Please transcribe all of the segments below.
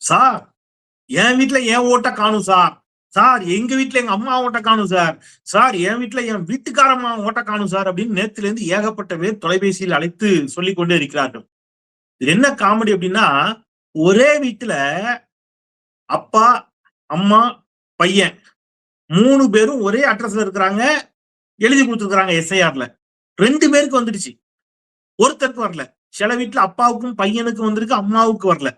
Sir என் வீட்டுல என் ஓட்ட காணும் சார். சார் எங்க வீட்டுல எங்க அம்மா ஓட்ட காணும் சார். சார் என் வீட்டுல என் வீட்டுக்காரம்மா ஓட்ட காணும் சார் அப்படின்னு நேத்துல இருந்து ஏகப்பட்ட பேர் தொலைபேசியில் அழைத்து சொல்லிக் கொண்டே இருக்கிறார்கள். இது என்ன காமெடி அப்படின்னா ஒரே வீட்டுல அப்பா அம்மா பையன் மூணு பேரும் ஒரே அட்ரஸ்ல இருக்கிறாங்க. எழுதி கொடுத்துருக்குறாங்க எஸ்ஐஆர்ல ரெண்டு பேருக்கு வந்துடுச்சு. ஒருத்தருக்கு வரல. சில வீட்டுல அப்பாவுக்கும் பையனுக்கும் வந்திருக்கு அம்மாவுக்கு வரல.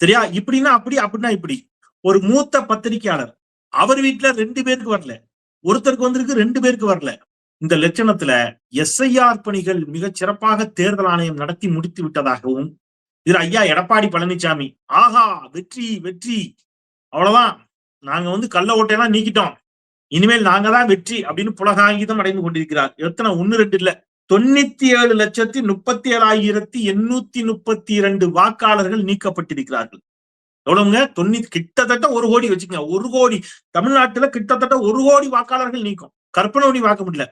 சரியா? இப்படின்னா அப்படி அப்படின்னா இப்படி. ஒரு மூத்த பத்திரிகையாளர் அவர் வீட்டுல ரெண்டு பேருக்கு வரல. ஒருத்தருக்கு வந்திருக்கு ரெண்டு பேருக்கு வரல. இந்த லட்சணத்துல எஸ்ஐஆர் பணிகள் மிகச் சிறப்பாக தேர்தல் ஆணையம் நடத்தி முடித்து விட்டதாகவும் இதுல ஐயா எடப்பாடி பழனிசாமி ஆஹா வெற்றி வெற்றி. அவ்வளவுதான். நாங்க வந்து கள்ள ஓட்டையெல்லாம் நீக்கிட்டோம். இனிமேல் நாங்க தான் வெற்றி அப்படின்னு புலகாங்கிதம் அடைந்து கொண்டிருக்கிறார். எத்தனை ஒண்ணு ரெண்டு இல்ல. தொண்ணூத்தி ஏழு லட்சத்தி முப்பத்தி ஏழாயிரத்தி எண்ணூத்தி முப்பத்தி இரண்டு வாக்காளர்கள் நீக்கப்பட்டிருக்கிறார்கள். எவ்வளவுங்க? தொண்ணூத்தி கிட்டத்தட்ட ஒரு கோடி வச்சுக்கோங்க. ஒரு கோடி. தமிழ்நாட்டுல கிட்டத்தட்ட ஒரு கோடி வாக்காளர்கள் நீக்கும். கற்பனை பண்ணி பார்க்க முடியல.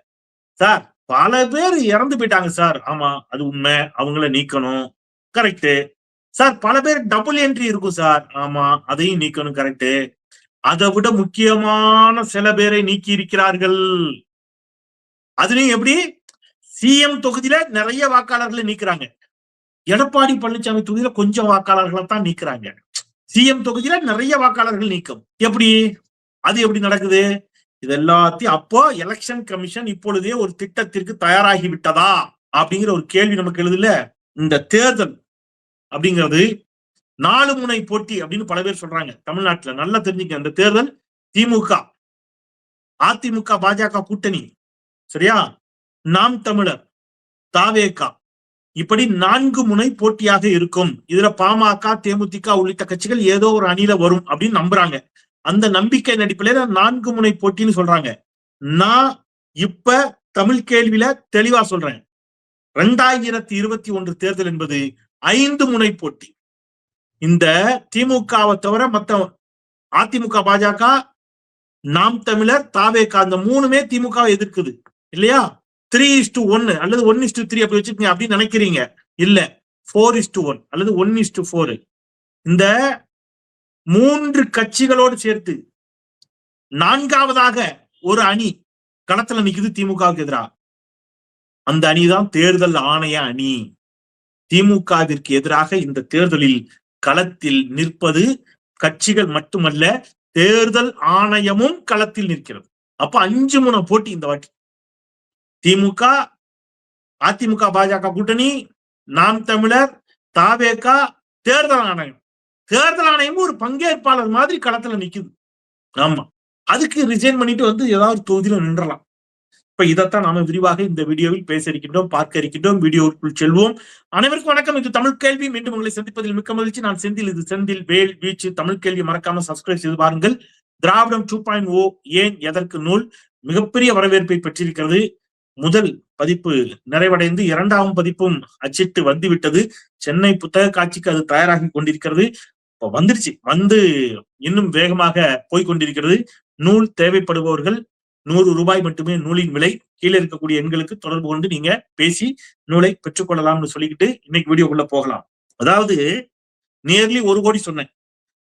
சார் பல பேர் இறந்து போயிட்டாங்க சார். ஆமா அது உண்மை. அவங்கள நீக்கணும். கரெக்ட் சார் பல பேர் டபுள் என்ட்ரி இருக்கும் சார். ஆமா அதையும் நீக்கணும். கரெக்ட் அதை விட முக்கியமான சில பேரை நீக்கி இருக்கிறார்கள் அதுலயும் எப்படி? சிஎம் தொகுதியில நிறைய வாக்காளர்களை நீக்கிறாங்க. எடப்பாடி பழனிசாமி தொகுதியில கொஞ்சம் வாக்காளர்களை தான் நீக்கிறாங்க சிஎம் தொகுதியில நிறைய வாக்காளர்கள் நீக்கம். எப்படி? அது எப்படி நடக்குது? இது எல்லாத்தையும் அப்போ எலெக்ஷன் கமிஷன் இப்பொழுதே ஒரு திட்டத்திற்கு தயாராகி விட்டதா? அப்படிங்கிற ஒரு கேள்வி நமக்கு எழுதுல. இந்த தேர்தல் அப்படிங்கிறது நாலு முனை போட்டி அப்படின்னு பல பேர் சொல்றாங்க. தமிழ்நாட்டுல நல்லா தெரிஞ்சுக்க இந்த தேர்தல் திமுக. அதிமுக பாஜக கூட்டணி. சரியா? நாம் தமிழர் தாவேகா. இப்படி நான்கு முனை போட்டியாக இருக்கும். இதுல பாமக தேமுதிக உள்ளிட்ட கட்சிகள் ஏதோ ஒரு அணியில வரும் அப்படின்னு நம்புறாங்க. அந்த நம்பிக்கை நடிப்பில நான்கு முனை போட்டின்னு சொல்றாங்க. நான் இப்ப தமிழ் கேள்வியில தெளிவா சொல்றேன். ரெண்டாயிரத்தி இருபத்தி ஒன்று தேர்தல் என்பது ஐந்து முனை போட்டி. இந்த திமுகவை தவிர மத்த அதிமுக பாஜக நாம் தமிழர் தாவேகா அந்த மூணுமே திமுகவை எதிர்க்குது. இல்லையா? த்ரீ இஸ் டு ஒன்னு அல்லது ஒன் இஸ் டு த்ரீ அப்படி வச்சுக்கீங்க அப்படின்னு நினைக்கிறீங்க. இல்ல. ஃபோர் இஸ் டு ஒன் அல்லது ஒன் இஸ் டு ஃபோர் இந்த மூன்று கட்சிகளோடு சேர்த்து நான்காவதாக ஒரு அணி களத்துல நிக்குது திமுகவுக்கு எதிராக அந்த அணிதான் தேர்தல் ஆணைய அணி. திமுகவிற்கு எதிராக இந்த தேர்தலில் களத்தில் நிற்பது கட்சிகள் மட்டுமல்ல தேர்தல் ஆணையமும் களத்தில் நிற்கிறது. அப்ப அஞ்சு முனை போட்டி இந்த வாட்டி. திமுக அதிமுக பாஜக கூட்டணி நாம் தமிழர் தாவேகா தேர்தல் ஆணையம். தேர்தல் ஆணையமும் ஒரு பங்கேற்பாளர் மாதிரி களத்துல நிக்குது. ஆமா. அதுக்கு ரிசைன் பண்ணிட்டு வந்து ஏதாவது தொகுதியில நின்றலாம். இப்ப இதைத்தான் நாம விரிவாக இந்த வீடியோவில் பேச இருக்கின்றோம் பார்க்க இருக்கின்றோம். வீடியோவுக்குள் செல்வோம். அனைவருக்கும் வணக்கம். இது தமிழ் கேள்வி. மீண்டும் உங்களை சந்திப்பதில் மிக்க மகிழ்ச்சி. நான் செந்தில். இது செந்தில் வேல் வீச்சு. தமிழ் கேள்வி மறக்காம சப்ஸ்கிரைப் செய்து பாருங்கள். திராவிடம் டூ பாயிண்ட் ஓ ஏன் எதற்கு நூல்? மிகப்பெரிய வரவேற்பை பெற்றிருக்கிறது. முதல் பதிப்பு நிறைவடைந்து இரண்டாம் பதிப்பும் அச்சிட்டு வந்துவிட்டது. சென்னை புத்தக காட்சிக்கு அது தயாராகி கொண்டிருக்கிறது. இப்போ வந்துருச்சு. வந்து இன்னும் வேகமாக போய்கொண்டிருக்கிறது நூல் தேவைப்படுபவர்கள் நூறு ரூபாய் மட்டுமே நூலின் விலை. கீழே இருக்கக்கூடிய எண்களுக்கு தொடர்பு கொண்டு நீங்க பேசி நூலை பெற்றுக்கொள்ளலாம்னு சொல்லிக்கிட்டு இன்னைக்கு வீடியோக்குள்ள போகலாம். அதாவது நியர்லி ஒரு கோடி சொன்னேன்.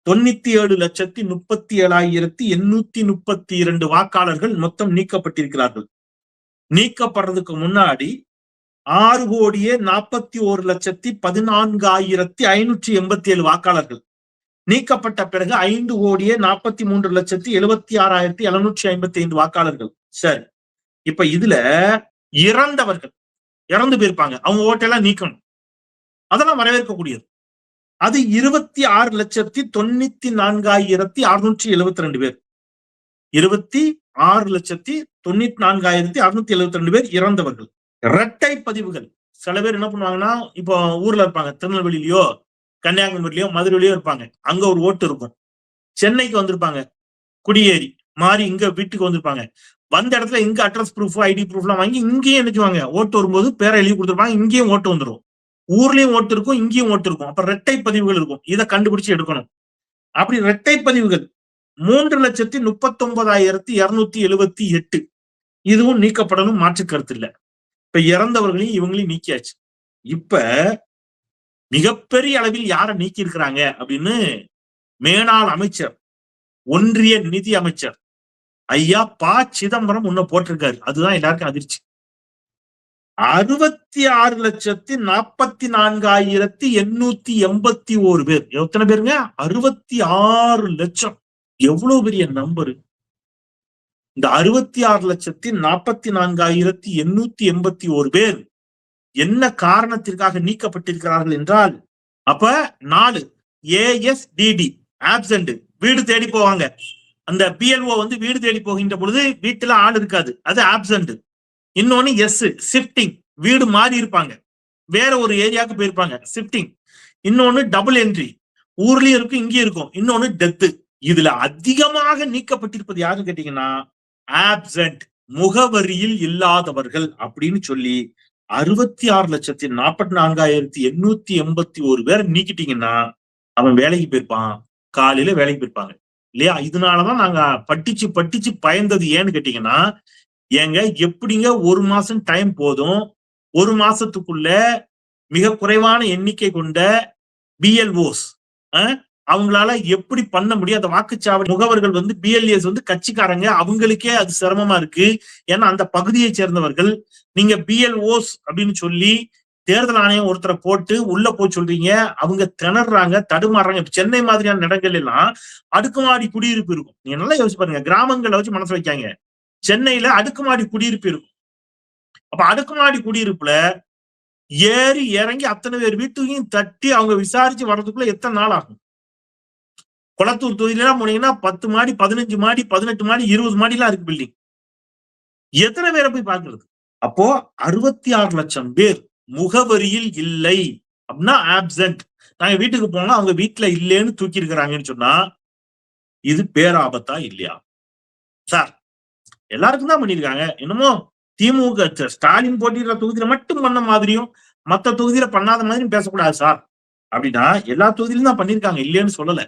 தொண்ணூத்தி ஏழு லட்சத்தி முப்பத்தி ஏழாயிரத்தி எண்ணூத்தி முப்பத்தி இரண்டு வாக்காளர்கள் மொத்தம் நீக்கப்பட்டிருக்கிறார்கள். நீக்கப்படுறதுக்கு முன்னாடி ஆறு கோடியே நாற்பத்தி ஒரு லட்சத்தி பதினான்காயிரத்தி ஐநூற்றி எண்பத்தி ஏழு வாக்காளர்கள். நீக்கப்பட்ட பிறகு ஐந்து கோடியே நாற்பத்தி மூன்று லட்சத்தி எழுபத்தி ஆறாயிரத்தி எழுநூற்றி ஐம்பத்தி ஐந்து வாக்காளர்கள். சரி. இப்ப இதுல இறந்தவர்கள் இறந்து போயிருப்பாங்க. அவங்க ஓட்டெல்லாம் நீக்கணும். அதெல்லாம் வரவேற்கக்கூடியது. அது இருபத்தி ஆறு லட்சத்தி தொண்ணூத்தி நான்காயிரத்தி அறுநூற்றி எழுபத்தி ரெண்டு பேர். இருபத்தி ஆறு லட்சத்தி தொண்ணூத்தி நான்காயிரத்தி அறுநூத்தி எழுபத்தி ரெண்டு பேர் இறந்தவர்கள். இரட்டை பதிவுகள். சில பேர் என்ன பண்ணுவாங்கன்னா இப்போ ஊர்ல இருப்பாங்க திருநெல்வேலியிலயோ கன்னியாகுமரியிலயோ மதுரையிலயோ இருப்பாங்க. அங்க ஒரு ஓட்டு இருக்கும். சென்னைக்கு வந்திருப்பாங்க. குடியேறி மாறி இங்க வீட்டுக்கு வந்திருப்பாங்க. வந்த இடத்துல இங்க அட்ரஸ் ப்ரூஃப் ஐடி ப்ரூஃப் எல்லாம் வாங்கி இங்கேயும் நினைச்சுவாங்க ஓட்டு வரும்போது பேரை எழுதி கொடுத்துருப்பாங்க இங்கேயும் ஓட்டு வந்துடும் ஊர்லயும் ஓட்டு இருக்கும் இங்கேயும் ஓட்டு இருக்கும். அப்ப ரெட்டை பதிவுகள் இருக்கும். இதை கண்டுபிடிச்சு எடுக்கணும். அப்படி ரெட்டை பதிவுகள். மூன்று லட்சத்தி முப்பத்தி ஒன்பதாயிரத்தி இருநூத்தி எழுபத்தி எட்டு. இதுவும் நீக்கப்படணும் மாற்று கருத்து இல்ல. இப்ப இறந்தவர்களையும் இவங்களையும் நீக்கியாச்சு. இப்ப மிகப்பெரிய அளவில் யாரை நீக்கி இருக்கிறாங்க அப்படின்னு மேனாள் அமைச்சர் ஒன்றிய நிதி அமைச்சர் ஐயா ப. சிதம்பரம் உன்னை போட்டிருக்காரு. அதுதான் எல்லாருக்கும் அதிர்ச்சி. அறுபத்தி ஆறு லட்சத்தி நாற்பத்தி நான்காயிரத்தி எண்ணூத்தி எண்பத்தி ஓரு பேர். எத்தனை பேருங்க? அறுபத்தி ஆறு லட்சம். எவ்வளவு பெரிய நம்பரு இந்த அறுபத்தி ஆறு லட்சத்தி நாற்பத்தி நான்காயிரத்தி எண்ணூத்தி எண்பத்தி ஒரு பேர் என்ன காரணத்திற்காக நீக்கப்பட்டிருக்கிறார்கள் என்றால் அப்ப நாலு ஏஎஸ்டிடி ஆப்சண்ட் வீடு தேடி போவாங்க. அந்த பிஎல்ஓ வந்து வீடு தேடி போகின்ற பொழுது வீட்டுல ஆள் இருக்காது அது ஆப்சண்ட் இன்னொன்னு எஸ் ஷிஃப்டிங் வீடு மாறி இருப்பாங்க. வேற ஒரு ஏரியாவுக்கு போயிருப்பாங்க ஷிஃப்டிங் இன்னொன்னு டபுள் என்ட்ரி ஊர்லயும் இருக்கும் இங்கேயும் இருக்கும். இன்னொன்னு டெத்து இதுல அதிகமாக நீக்கப்பட்டிருப்பது யாருன்னு கேட்டீங்கன்னா ஆப்சன்ட் முகவரியில் இல்லாதவர்கள் அப்படின்னு சொல்லி அறுபத்தி ஆறு லட்சத்தி நாற்பத்தி நான்காயிரத்தி எண்ணூத்தி எண்பத்தி ஒரு பேரை நீக்கிட்டீங்கன்னா அவன் வேலைக்கு போயிருப்பான். காலையில வேலைக்கு போயிருப்பாங்க. இல்லையா? இதனாலதான் நாங்க பட்டிச்சு பட்டிச்சு பயந்தது ஏன்னு கேட்டீங்கன்னா ஏங்க எப்படிங்க ஒரு மாசம் டைம் போதும்? ஒரு மாசத்துக்குள்ள மிக குறைவான எண்ணிக்கை கொண்ட பிஎல்ஓஸ் அவங்களால எப்படி பண்ண முடியும்? அந்த வாக்குச்சாவடி முகவர்கள் வந்து பிஎல்ஏஸ் வந்து கட்சிக்காரங்க. அவங்களுக்கே அது சிரமமா இருக்கு. ஏன்னா அந்த பகுதியை சேர்ந்தவர்கள் நீங்க பிஎல்ஓஸ் அப்படின்னு சொல்லி தேர்தல் ஆணையம் ஒருத்தரை போட்டு உள்ள போய் சொல்றீங்க. அவங்க திணறாங்க தடுமாறுறாங்க. இப்ப சென்னை மாதிரியான இடங்கள் எல்லாம் அடுக்குமாடி குடியிருப்பு இருக்கும். நீங்க நல்லா யோசிச்சு பாருங்க. கிராமங்களை வச்சு மனசு வைக்காங்க. சென்னையில அடுக்குமாடி குடியிருப்பு இருக்கும். அப்ப அடுக்குமாடி குடியிருப்புல ஏறி இறங்கி அத்தனை பேர் வீட்டுக்கும் தட்டி அவங்க விசாரிச்சு வர்றதுக்குள்ள எத்தனை நாள் ஆகும்? குளத்தூர் தொகுதியிலாம் போனீங்கன்னா பத்து மாடி பதினஞ்சு மாடி பதினெட்டு மாடி இருபது மாடிலாம் இருக்கு பில்டிங் எத்தனை பேரை போய் பாக்குறது அப்போ அறுபத்தி ஆறு லட்சம் பேர் முகவரியில் இல்லை. அப்படின்னா ஆப்சென்ட் நாங்க வீட்டுக்கு போனா அவங்க வீட்டுல இல்லைன்னு தூக்கி இருக்கிறாங்கன்னு சொன்னா இது பேராபத்தா இல்லையா? சார் எல்லாருக்கும் தான் பண்ணியிருக்காங்க. என்னமோ திமுக ஸ்டாலின் போட்டிடுற தொகுதியில மட்டும் பண்ண மாதிரியும் மற்ற தொகுதியில பண்ணாத மாதிரியும் பேசக்கூடாது சார். அப்படின்னா எல்லா தொகுதியிலும் தான் பண்ணியிருக்காங்க. இல்லைன்னு சொல்லலை.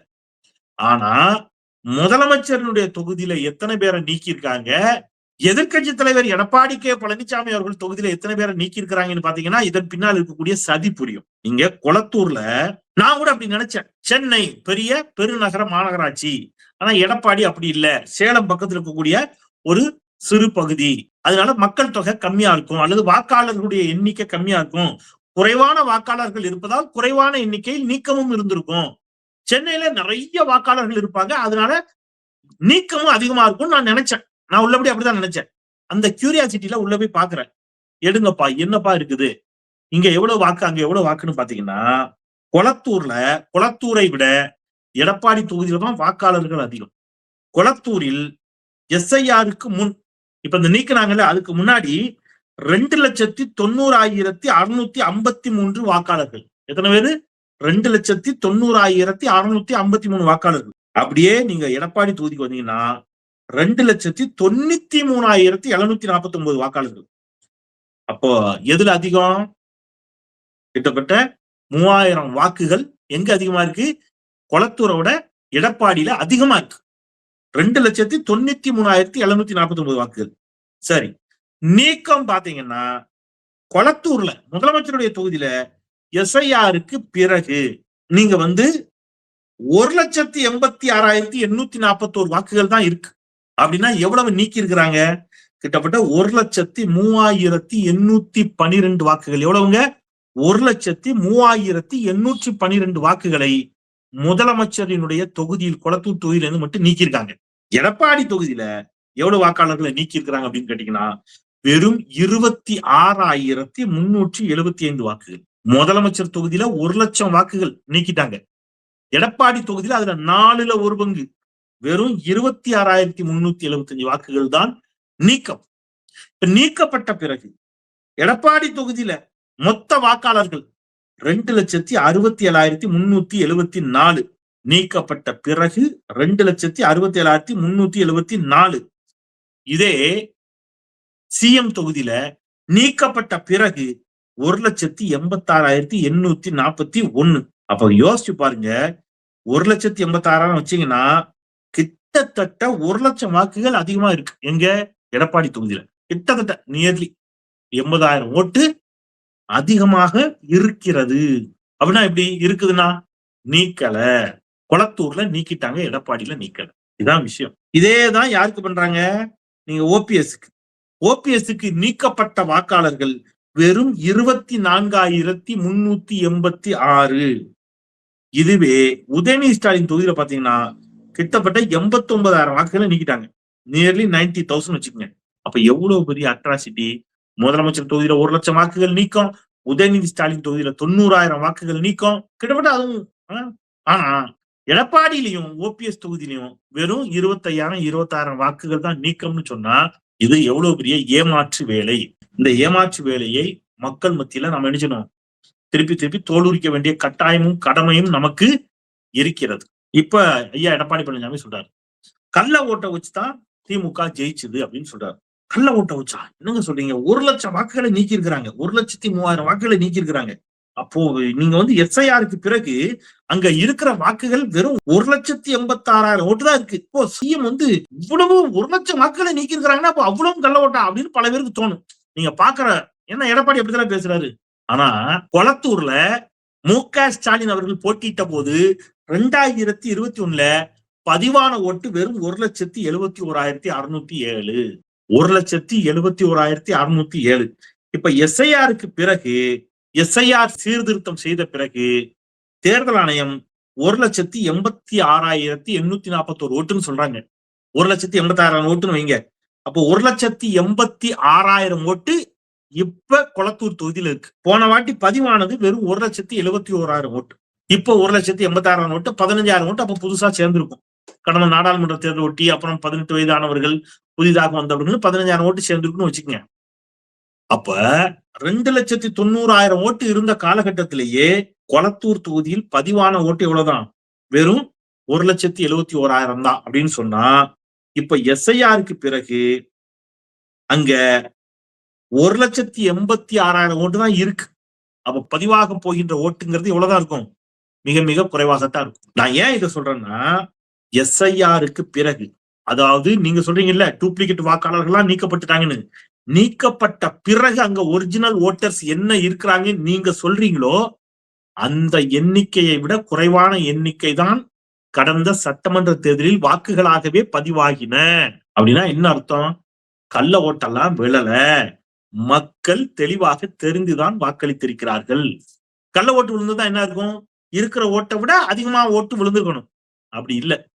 ஆனா முதலமைச்சரினுடைய தொகுதியில எத்தனை பேரை நீக்கியிருக்காங்க? எதிர்கட்சி தலைவர் எடப்பாடி கே. பழனிசாமி அவர்கள் தொகுதியில எத்தனை பேரை நீக்கியிருக்கிறாங்கன்னு பாத்தீங்கன்னா இதன் பின்னால் இருக்கக்கூடிய சதி புரியும். இங்க குளத்தூர்ல நான் கூட அப்படி நினைச்சேன். சென்னை பெரிய பெருநகர மாநகராட்சி. ஆனா எடப்பாடி அப்படி இல்ல. சேலம் பக்கத்துல இருக்கக்கூடிய ஒரு சிறு பகுதி. அதனால மக்கள் தொகை கம்மியா இருக்கும். அல்லது வாக்காளர்களுடைய எண்ணிக்கை கம்மியா இருக்கும். குறைவான வாக்காளர்கள் இருப்பதால் குறைவான எண்ணிக்கையில் நீக்கமும் இருந்திருக்கும். சென்னையில நிறைய வாக்காளர்கள் இருப்பாங்க. அதனால நீக்கமும் அதிகமா இருக்கும் நான் நினைச்சேன். நான் உள்ளபடி அப்படிதான் நினைச்சேன். அந்த கியூரியாசிட்டியில உள்ள போய் பாக்குறேன். எடுங்கப்பா என்னப்பா இருக்குது? இங்க எவ்வளவு வாக்கு அங்க எவ்வளவு வாக்குன்னு பாத்தீங்கன்னா குளத்தூர்ல குளத்தூரை விட எடப்பாடி தொகுதியில தான் வாக்காளர்கள் அதிகம். குளத்தூரில் எஸ்ஐஆருக்கு முன் இப்ப இந்த நீக்கினாங்கல்ல அதுக்கு முன்னாடி ரெண்டு லட்சத்தி தொண்ணூறாயிரத்தி அறுநூத்தி ஐம்பத்தி மூன்று வாக்காளர்கள். எத்தனை பேரு? ரெண்டு லட்சத்தி தொண்ணூறாயிரத்தி அறுநூத்தி ஐம்பத்தி மூணு வாக்காளர்கள். அப்படியே நீங்க எடப்பாடி தொகுதிக்கு வந்தீங்கன்னா ரெண்டு லட்சத்தி தொண்ணூத்தி மூணாயிரத்தி எழுநூத்தி நாற்பத்தி ஒன்பது வாக்காளர்கள். அப்போ எதுல அதிகம்? கிட்டத்தட்ட மூவாயிரம் வாக்குகள் எங்க அதிகமா இருக்கு? குளத்தூரோட எடப்பாடியில அதிகமா இருக்கு. ரெண்டு லட்சத்தி தொண்ணூத்தி மூணாயிரத்தி எழுநூத்தி நாற்பத்தி ஒன்பது வாக்குகள். சரி. நீக்கம் பாத்தீங்கன்னா கொளத்தூர்ல முதலமைச்சருடைய தொகுதியில எஸ்ஐஆருக்கு பிறகு நீங்க வந்து ஒரு லட்சத்தி எண்பத்தி ஆறாயிரத்தி எண்ணூத்தி நாற்பத்தோரு வாக்குகள் தான் இருக்கு. அப்படின்னா எவ்வளவு நீக்கி இருக்கிறாங்க கிட்டத்தட்ட ஒரு லட்சத்தி மூவாயிரத்தி எண்ணூத்தி பனிரெண்டு வாக்குகள். எவ்வளவுங்க? ஒரு லட்சத்தி மூவாயிரத்தி எண்ணூற்றி பனிரெண்டு வாக்குகளை முதலமைச்சரினுடைய தொகுதியில் கொளத்தூர் தொகுதியிலிருந்து மட்டும் நீக்கியிருக்காங்க. எடப்பாடி தொகுதியில எவ்வளவு வாக்காளர்களை நீக்கி இருக்கிறாங்க அப்படின்னு கேட்டீங்கன்னா வெறும் இருபத்தி ஆறாயிரத்தி முன்னூற்றி எழுபத்தி ஐந்து வாக்குகள். முதலமைச்சர் தொகுதியில ஒரு லட்சம் வாக்குகள் நீக்கிட்டாங்க. எடப்பாடி தொகுதியில அதுல நாலுல ஒரு பங்கு. வெறும் இருபத்தி ஆறாயிரத்தி முன்னூத்தி எழுபத்தி அஞ்சு வாக்குகள் தான் நீக்கம். இப்ப நீக்கப்பட்ட பிறகு எடப்பாடி தொகுதியில மொத்த வாக்காளர்கள் ரெண்டு லட்சத்தி அறுபத்தி ஏழாயிரத்தி முன்னூத்தி எழுபத்தி நாலு. நீக்கப்பட்ட பிறகு ரெண்டு லட்சத்தி அறுபத்தி ஏழாயிரத்தி முன்னூத்தி எழுபத்தி நாலு. இதே சிஎம் தொகுதியில நீக்கப்பட்ட பிறகு ஒரு லட்சத்தி எண்பத்தாறாயிரத்தி எண்ணூத்தி நாற்பத்தி ஒண்ணு. அப்ப யோசிச்சு பாருங்க ஒரு லட்சத்தி எண்பத்தாறாயிரம் வச்சீங்கன்னா கிட்டத்தட்ட ஒரு லட்சம் வாக்குகள் அதிகமா இருக்கு. எங்க? எடப்பாடி தொகுதியில. கிட்டத்தட்ட நியர்லி எண்பதாயிரம் ஓட்டு அதிகமாக இருக்கிறது. அப்படின்னா எப்படி இருக்குதுன்னா நீக்கல. குளத்தூர்ல நீக்கிட்டாங்க எடப்பாடியில நீக்கல. இதான் விஷயம். இதே தான் யாருக்கு பண்றாங்க? நீங்க ஓபிஎஸ்க்கு ஓபிஎஸ்க்கு நீக்கப்பட்ட வாக்காளர்கள். வெறும் இருபத்தி நான்காயிரத்தி முன்னூத்தி எண்பத்தி ஆறு. இதுவே உதயநிதி ஸ்டாலின் தொகுதியில பாத்தீங்கன்னா கிட்டத்தட்ட எண்பத்தி ஒன்பதாயிரம் வாக்குகளை நீக்கிட்டாங்க. நியர்லி நைன்டி தௌசண்ட் வச்சுக்கோங்க. அப்ப எவ்வளவு பெரிய அட்ராசிட்டி முதலமைச்சர் தொகுதியில ஒரு லட்சம் வாக்குகள் நீக்கம் உதயநிதி ஸ்டாலின் தொகுதியில தொண்ணூறாயிரம் வாக்குகள் நீக்கம். கிட்டத்தட்ட அதுவும் ஆனா எடப்பாடியிலையும் ஓபிஎஸ் தொகுதியிலையும் வெறும் இருபத்தையாயிரம் இருபத்தாயிரம் வாக்குகள் தான் நீக்கம்னு சொன்னா இது எவ்வளவு பெரிய ஏமாற்று வேலை? இந்த ஏமாற்று வேலையை மக்கள் மத்தியில நம்ம நினைச்சணும் திருப்பி திருப்பி தோலுரிக்க வேண்டிய கட்டாயமும் கடமையும் நமக்கு இருக்கிறது. இப்ப ஐயா எடப்பாடி பழனிசாமி சொல்றாரு. கள்ள ஓட்டை வச்சுதான் திமுக ஜெயிச்சது அப்படின்னு சொல்றாரு. கள்ள ஓட்டை வச்சா என்னங்க சொல்றீங்க? ஒரு லட்சம் வாக்குகளை நீக்கி இருக்கிறாங்க ஒரு லட்சத்தி மூவாயிரம் வாக்குகளை நீக்கி இருக்கிறாங்க அப்போ நீங்க வந்து எஸ்ஐஆருக்கு பிறகு அங்க இருக்கிற வாக்குகள் வெறும் ஒரு லட்சத்தி எண்பத்தி ஆறாயிரம் ஓட்டு தான் இருக்கு. இப்போ சிஎம் வந்து இவ்வளவு ஒரு லட்சம் வாக்குகளை நீக்கி இருக்கிறாங்கன்னா அப்போ அவ்வளவு கள்ள ஓட்டா அப்படின்னு பல பேருக்கு தோணும். நீங்க பாக்குற என்ன எடப்பாடி அப்படிதான் பேசுறாரு? ஆனா கொளத்தூர்ல மு க ஸ்டாலின் அவர்கள் போட்டியிட்ட போது ரெண்டாயிரத்தி இருபத்தி ஒண்ணுல பதிவான ஓட்டு வெறும் ஒரு லட்சத்தி எழுபத்தி ஓராயிரத்தி அறுநூத்தி ஏழு. ஒரு லட்சத்தி எழுபத்தி ஓராயிரத்தி அறுநூத்தி ஏழு. இப்ப எஸ்ஐஆருக்கு பிறகு எஸ்ஐஆர் சீர்திருத்தம் செய்த பிறகு தேர்தல் ஆணையம் ஒரு லட்சத்தி எண்பத்தி ஆறாயிரத்தி எண்ணூத்தி நாற்பத்தோரு ஓட்டுன்னு சொல்றாங்க. ஒரு லட்சத்தி எண்பத்தி ஆறாயிரம் ஓட்டுன்னு வைங்க. அப்போ ஒரு லட்சத்தி எண்பத்தி ஆறாயிரம் ஓட்டு இப்ப குளத்தூர் தொகுதியில இருக்கு. போன வாட்டி பதிவானது வெறும் ஒரு லட்சத்தி எழுபத்தி ஓராயிரம் ஓட்டு. இப்போ ஒரு லட்சத்தி எண்பத்தாயிரம் ஓட்டு பதினஞ்சாயிரம் ஓட்டு அப்ப புதுசா சேர்ந்திருக்கும். கடந்த நாடாளுமன்ற தேர்தல் ஒட்டி அப்புறம் பதினெட்டு வயதானவர்கள் புதிதாக வந்தவர்கள் பதினஞ்சாயிரம் ஓட்டு சேர்ந்திருக்குன்னு வச்சுக்கோங்க. அப்ப ரெண்டு லட்சத்தி தொண்ணூறாயிரம் ஓட்டு இருந்த காலகட்டத்திலேயே கொளத்தூர் தொகுதியில் பதிவான ஓட்டு எவ்வளவுதான்? வெறும் ஒரு லட்சத்தி எழுபத்தி ஓராயிரம் தான் அப்படின்னு சொன்னா இப்ப எஸ்ஐஆருக்கு பிறகு அங்க ஒரு லட்சத்தி எண்பத்தி ஆறாயிரம் ஓட்டு தான் இருக்கு. அப்ப பதிவாக போகின்ற ஓட்டுங்கிறது இவ்வளவுதான் இருக்கும்? மிக மிக குறைவாகத்தான் இருக்கும். நான் ஏன் இதை சொல்றேன்னா எஸ்ஐஆருக்கு பிறகு அதாவது நீங்க சொல்றீங்கல்ல டூப்ளிகேட் வாக்காளர்கள்லாம் நீக்கப்பட்டுட்டாங்கன்னு. நீக்கப்பட்ட பிறகு அங்க ஒரிஜினல் ஓட்டர்ஸ் என்ன இருக்கிறாங்க நீங்க சொல்றீங்களோ அந்த எண்ணிக்கையை விட குறைவான எண்ணிக்கை தான் கடந்த சட்டமன்ற தேர்தலில் வாக்குகளாகவே பதிவாகின. அப்படின்னா என்ன அர்த்தம்? கள்ள ஓட்டெல்லாம் விழல. மக்கள் தெளிவாக தெரிந்துதான் வாக்களித்திருக்கிறார்கள். கள்ள ஓட்டு விழுந்துதான் என்ன இருக்கும்? இருக்கிற ஓட்டை விட அதிகமா ஓட்டு விழுந்திருக்கணும். அப்படி இல்லை.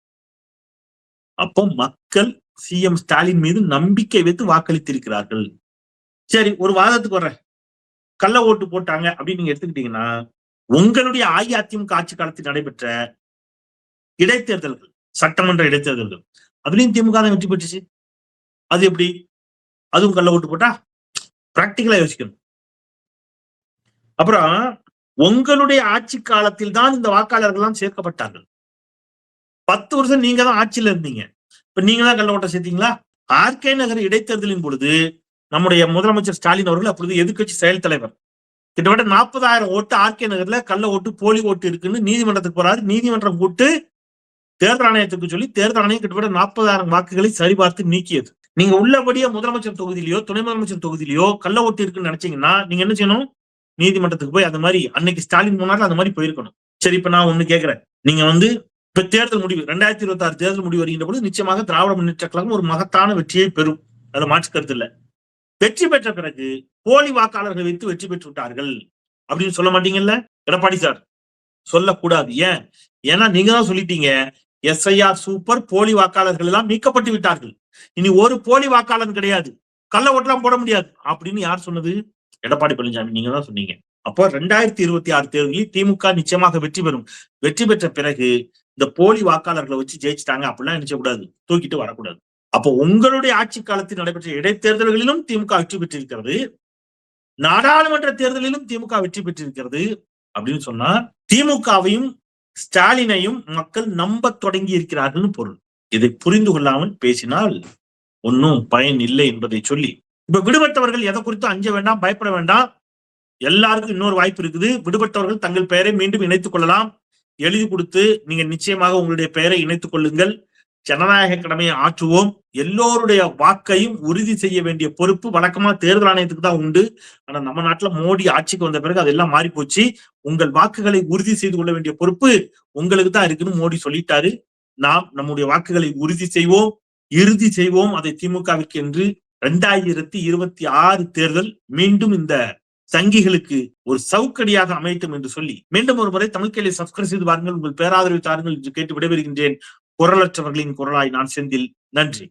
அப்போ மக்கள் சிஎம் ஸ்டாலின் மீது நம்பிக்கை வைத்து வாக்களித்திருக்கிறார்கள். சரி ஒரு வாதத்துக்கு வர்றேன். கள்ள ஓட்டு போட்டாங்க அப்படின்னு நீங்க எடுத்துக்கிட்டீங்கன்னா உங்களுடைய அஇஅதிமுக ஆட்சி காலத்தில் நடைபெற்ற இடைத்தேர்தல்கள் சட்டமன்ற இடைத்தேர்தல்கள். அதுலயும் திமுக தான் வெற்றி பெற்றுச்சு. அது எப்படி? அதுவும் கள்ள ஓட்டு போட்டா பிராக்டிக்கலா யோசிக்கணும். அப்புறம் உங்களுடைய ஆட்சி காலத்தில் தான் இந்த வாக்காளர்கள் எல்லாம் சேர்க்கப்பட்டார்கள். பத்து வருஷம் நீங்க தான் ஆட்சியில இருந்தீங்க. இப்ப நீங்க தான் கள்ள ஓட்ட சேர்த்தீங்களா? ஆர்கே நகர் இடைத்தேர்தலின் பொழுது நம்முடைய முதலமைச்சர் ஸ்டாலின் அவர்கள் அப்பொழுது எதிர்க்கட்சி செயல் தலைவர். கிட்டத்தட்ட நாற்பதாயிரம் ஓட்டு ஆர்கே நகர்ல கள்ள ஓட்டு போலி ஓட்டு இருக்குன்னு நீதிமன்றத்துக்கு போறாரு. நீதிமன்றம் கூட்டு தேர்தல் ஆணையத்துக்கு சொல்லி தேர்தல் ஆணையம் கிட்டத்தட்ட நாற்பதாயிரம் வாக்குகளை சரிபார்த்து நீக்கியது. நீங்க உள்ளபடியே முதலமைச்சர் தொகுதியிலயோ துணை முதலமைச்சர் தொகுதியிலயோ கள்ள ஓட்டு இருக்குன்னு நினைச்சீங்கன்னா நீங்க என்ன செய்யணும்? நீதிமன்றத்துக்கு போய் அந்த மாதிரி அன்னைக்கு ஸ்டாலின் முன்னாடி அந்த மாதிரி போயிருக்கணும். சரி இப்ப நான் ஒண்ணு கேட்கிறேன் நீங்க வந்து இப்ப தேர்தல் முடிவு ரெண்டாயிரத்தி இருபத்தி ஆறு தேர்தல் முடிவு வருகின்ற பொழுது நிச்சயமாக திராவிட முன்னேற்ற கழகம் ஒரு மகத்தான வெற்றியை பெறும். அதை மாற்று கருத்து இல்ல. வெற்றி பெற்ற பிறகு போலி வாக்காளர்களை வைத்து வெற்றி பெற்று விட்டார்கள். அப்படின்னு சொல்ல மாட்டீங்கல்ல? எடப்பாடி சார் சொல்லக்கூடாது. ஏன்? ஏன்னா நீங்க தான் சொல்லிட்டீங்க. எஸ்ஐஆர் சூப்பர் போலி வாக்காளர்கள் எல்லாம் நீக்கப்பட்டு விட்டார்கள். இனி ஒரு போலி வாக்காளர் கிடையாது. கள்ள ஓட்டெல்லாம் போட முடியாது. அப்படின்னு யார் சொன்னது? எடப்பாடி பழனிசாமி. நீங்க தான் சொன்னீங்க. அப்போ ரெண்டாயிரத்தி இருபத்தி ஆறு தேர்தலில் திமுக நிச்சயமாக வெற்றி பெறும். வெற்றி பெற்ற பிறகு இந்த போலி வாக்காளர்களை வச்சு ஜெயிச்சிட்டாங்க. அப்படிலாம் நினைச்சக்கூடாது. தூக்கிட்டு வரக்கூடாது. அப்போ உங்களுடைய ஆட்சி காலத்தில் நடைபெற்ற இடைத்தேர்தல்களிலும் திமுக வெற்றி பெற்றிருக்கிறது. நாடாளுமன்ற தேர்தலிலும் திமுக வெற்றி பெற்றிருக்கிறது. அப்படின்னு சொன்னா திமுகவையும் ஸ்டாலினையும் மக்கள் நம்ப தொடங்கி இருக்கிறார்கள்னு பொருள். இதை புரிந்து கொள்ளாமல் பேசினால் ஒன்னும் பயன் இல்லை என்பதை சொல்லி. இப்ப விடுபட்டவர்கள் எதை குறித்து அஞ்ச வேண்டாம் பயப்பட வேண்டாம். எல்லாருக்கும் இன்னொரு வாய்ப்பு இருக்குது. விடுபட்டவர்கள் தங்கள் பெயரை மீண்டும் இணைத்துக் கொள்ளலாம். எழுதி கொடுத்து நீங்க நிச்சயமாக உங்களுடைய பெயரை இணைத்துக் கொள்ளுங்கள். ஜனநாயக கடமையை ஆற்றுவோம். எல்லோருடைய வாக்கையும் உறுதி செய்ய வேண்டிய பொறுப்பு வழக்கமா தேர்தல் ஆணையத்துக்கு தான் உண்டு. ஆனா நம்ம நாட்டுல மோடி ஆட்சிக்கு வந்த பிறகு அதெல்லாம் மாறி போச்சு உங்கள் வாக்குகளை உறுதி செய்து கொள்ள வேண்டிய பொறுப்பு உங்களுக்கு தான் இருக்குன்னு மோடி சொல்லிட்டாரு. நாம் நம்முடைய வாக்குகளை உறுதி செய்வோம் இறுதி செய்வோம். அதை திமுகவிற்கு என்று இரண்டாயிரத்தி இருபத்தி ஆறு தேர்தல் மீண்டும் இந்த சங்கிகளுக்கு ஒரு சவுக்கடியாக அமையட்டும் என்று சொல்லி மீண்டும் ஒரு முறை தமிழ்கேளை சப்ஸ்கிரைப் செய்து பாருங்கள். உங்கள் பேராதரவை தாருங்கள் என்று கேட்டு விடைபெறுகின்றேன். குரலற்றவர்களின் குரலாய் நான் செந்தில் நன்றி